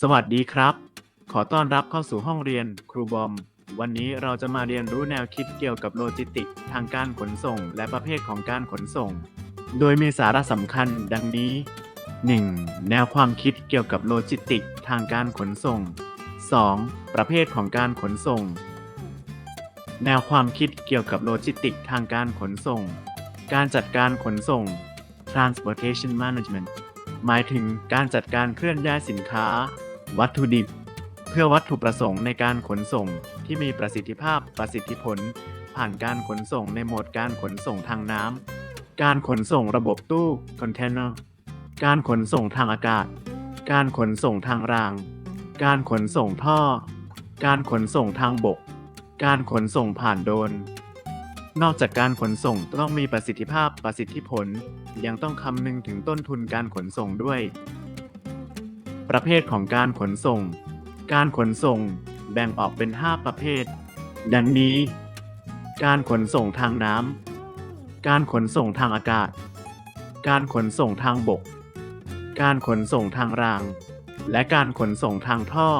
สวัสดีครับ ขอต้อนรับเข้าสู่ห้องเรียนครูบอม วันนี้เราจะมาเรียนรู้แนวคิดเกี่ยวกับโลจิสติกส์ทางการขนส่ง และประเภทของการขนส่ง โดยมีสาระสำคัญดังนี้ 1. แนวความคิดเกี่ยวกับโลจิสติกส์ทางการขนส่ง 2. ประเภทของการขนส่ง แนวความคิดเกี่ยวกับโลจิสติกส์ทางการขนส่ง การจัดการขนส่ง transportation management หมายถึงการจัดการเคลื่อนย้ายสินค้า วัตถุดิบ เพื่อวัตถุประสงค์ในการขนส่งที่มีประสิทธิภาพประสิทธิผล ผ่านการขนส่งในโหมดการขนส่งทางน้ำการขนส่งระบบตู้คอนเทนเนอร์การขนส่งทางอากาศ การขนส่งทางราง การขนส่งท่อ การขนส่งทางบก การขนส่งผ่านโดน นอกจากการขนส่งต้องมีประสิทธิภาพประสิทธิผล ยังต้องคำนึงถึงต้นทุนการขนส่งด้วย ประเภทของการขนส่ง การขนส่งแบ่งออกเป็น 5 ประเภท ดังนี้ การขนส่งทางน้ำ การขนส่งทางอากาศ การขนส่งทางบก การขนส่งทางราง และการขนส่งทางท่อ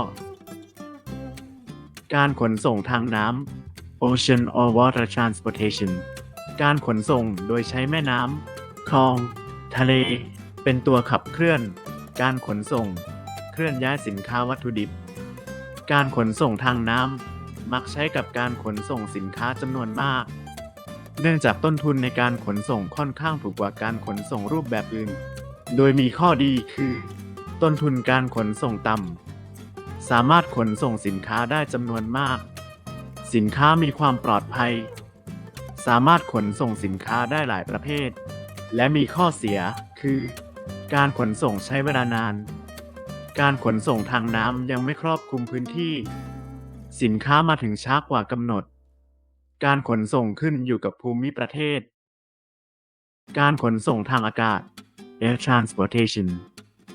การขนส่งทางน้ำ Ocean or Water Transportation การขนส่งโดยใช้แม่น้ำ คลอง ทะเล เป็นตัวขับเคลื่อน การขนส่ง เคลื่อนย้ายสินค้าวัตถุดิบ การขนส่งทางน้ำมักใช้กับการขนส่งสินค้าจำนวนมาก เนื่องจากต้นทุนในการขนส่งค่อนข้างถูกกว่าการขนส่งรูปแบบอื่น โดยมีข้อดีคือ ต้นทุนการขนส่งต่ำสามารถขนส่งสินค้าได้จำนวนมาก สินค้ามีความปลอดภัย สามารถขนส่งสินค้าได้หลายประเภท และมีข้อเสียคือ การขนส่งใช้เวลานาน การขนส่งทางน้ำยังไม่ครอบคลุมพื้นที่ สินค้ามาถึงช้ากว่ากำหนด การขนส่งขึ้นอยู่กับภูมิประเทศ การขนส่งทางอากาศ Air Transportation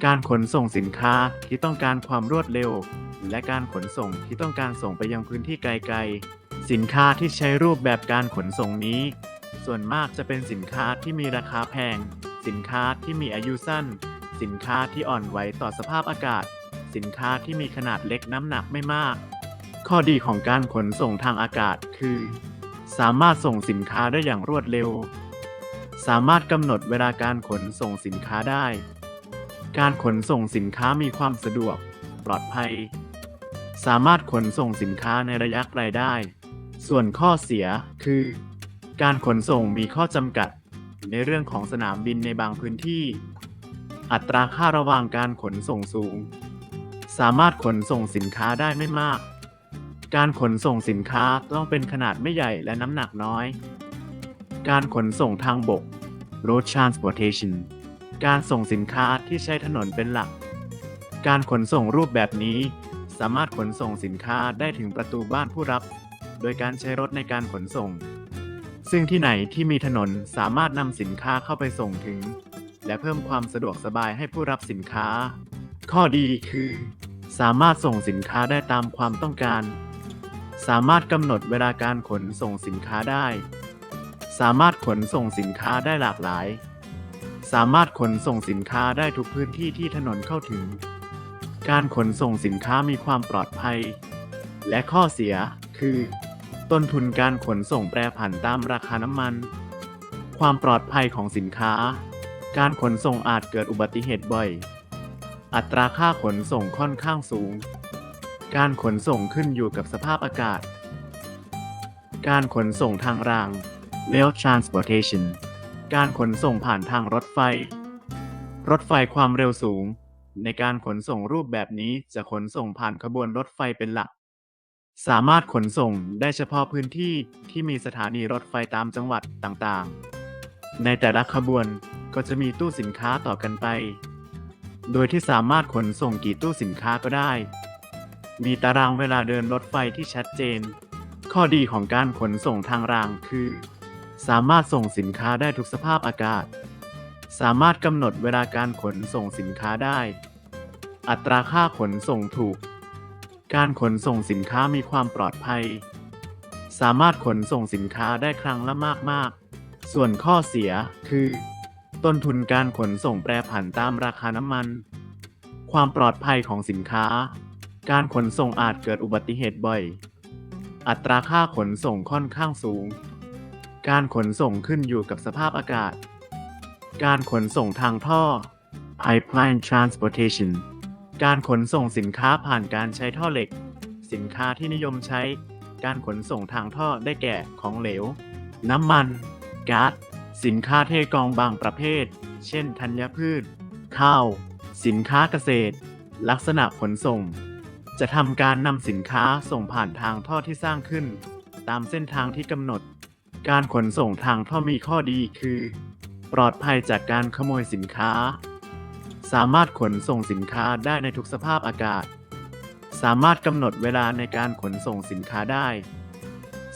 การขนส่งสินค้าที่ต้องการความรวดเร็ว และการขนส่งที่ต้องการส่งไปยังพื้นที่ไกลๆ สินค้าที่ใช้รูปแบบการขนส่งนี้ ส่วนมากจะเป็นสินค้าที่มีราคาแพง สินค้าที่มีอายุสั้น สินค้าที่อ่อนไหวต่อสภาพอากาศ สินค้าที่มีขนาดเล็กน้ำหนักไม่มาก ข้อดีของการขนส่งทางอากาศคือ สามารถส่งสินค้าได้อย่างรวดเร็ว สามารถกำหนดเวลาการขนส่งสินค้าได้ การขนส่งสินค้ามีความสะดวก ปลอดภัย สามารถขนส่งสินค้าในระยะไกลได้ ส่วนข้อเสียคือ การขนส่งมีข้อจำกัดในเรื่องของสนามบินในบางพื้นที่ อัตราค่าระหว่างการขนส่งสูง สามารถขนส่งสินค้าได้ไม่มาก การขนส่งสินค้าต้องเป็นขนาดไม่ใหญ่และน้ำหนักน้อย การขนส่งทางบก road transportation การส่งสินค้าที่ใช้ถนนเป็นหลัก การขนส่งรูปแบบนี้ สามารถขนส่งสินค้าได้ถึงประตูบ้านผู้รับ โดยการใช้รถในการขนส่ง ซึ่งที่ไหนที่มีถนนสามารถนำสินค้าเข้าไปส่งถึง และเพิ่มความสะดวกสบายให้ผู้รับสินค้า ข้อดีคือ สามารถส่งสินค้าได้ตามความต้องการ สามารถกำหนดเวลาการขนส่งสินค้าได้ สามารถขนส่งสินค้าได้หลากหลาย สามารถขนส่งสินค้าได้ทุกพื้นที่ที่ถนนเข้าถึง การขนส่งสินค้ามีความปลอดภัย และข้อเสียคือ ต้นทุนการขนส่งแปรผันตามราคาน้ำมัน ความปลอดภัยของสินค้า การขนส่งอาจเกิดอุบัติเหตุบ่อย อัตราค่าขนส่งค่อนข้างสูง การขนส่งขึ้นอยู่กับสภาพอากาศ การขนส่งทางราง rail transportation การขนส่งผ่านทางรถไฟ รถไฟความเร็วสูง ในการขนส่งรูปแบบนี้จะขนส่งผ่านขบวนรถไฟเป็นหลัก สามารถขนส่งได้เฉพาะพื้นที่ที่มีสถานีรถไฟตามจังหวัดต่างๆ ในแต่ละขบวนก็จะมีตู้สินค้าต่อกันไป โดยที่สามารถขนส่งกี่ตู้สินค้าก็ได้ มีตารางเวลาเดินรถไฟที่ชัดเจน ข้อดีของการขนส่งทางรางคือ สามารถส่งสินค้าได้ทุกสภาพอากาศ สามารถกำหนดเวลาการขนส่งสินค้าได้ อัตราค่าขนส่งถูก การขนส่งสินค้ามีความปลอดภัย สามารถขนส่งสินค้าได้ครั้งละมากๆ ส่วนข้อเสียคือ ต้นทุนการขนส่งแปรผันตามราคาน้ำมัน ความปลอดภัยของสินค้า การขนส่งอาจเกิดอุบัติเหตุบ่อย อัตราค่าขนส่งค่อนข้างสูง การขนส่งขึ้นอยู่กับสภาพอากาศ การขนส่งทางท่อ pipeline transportation การขนส่งสินค้าผ่านการใช้ท่อเหล็ก สินค้าที่นิยมใช้ การขนส่งทางท่อได้แก่ของเหลว น้ำมัน ก๊าซสินค้าเทกองบางประเภท เช่นธัญพืช ข้าว สินค้าเกษตร ลักษณะขนส่ง จะทำการนำสินค้าส่งผ่านทางท่อที่สร้างขึ้น ตามเส้นทางที่กำหนด การขนส่งทางท่อมีข้อดีคือ ปลอดภัยจากการขโมยสินค้า สามารถขนส่งสินค้าได้ในทุกสภาพอากาศ สามารถกำหนดเวลาในการขนส่งสินค้าได้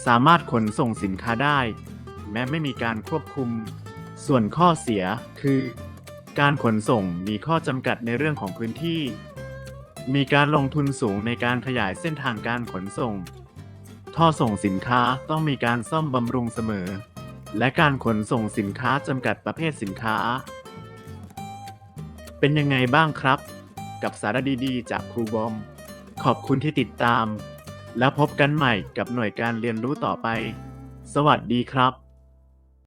สามารถขนส่งสินค้าได้ แม้ไม่มีการควบคุม ส่วนข้อเสียคือ การขนส่งมีข้อจำกัดในเรื่องของพื้นที่ มีการลงทุนสูงในการขยายเส้นทางการขนส่ง ท่อส่งสินค้าต้องมีการซ่อมบำรุงเสมอ และการขนส่งสินค้าจำกัดประเภทสินค้า เป็นยังไงบ้างครับ กับสาระดีๆ จากครูบอม ขอบคุณที่ติดตามแล้วพบกันใหม่กับหน่วยการเรียนรู้ต่อไป สวัสดีครับ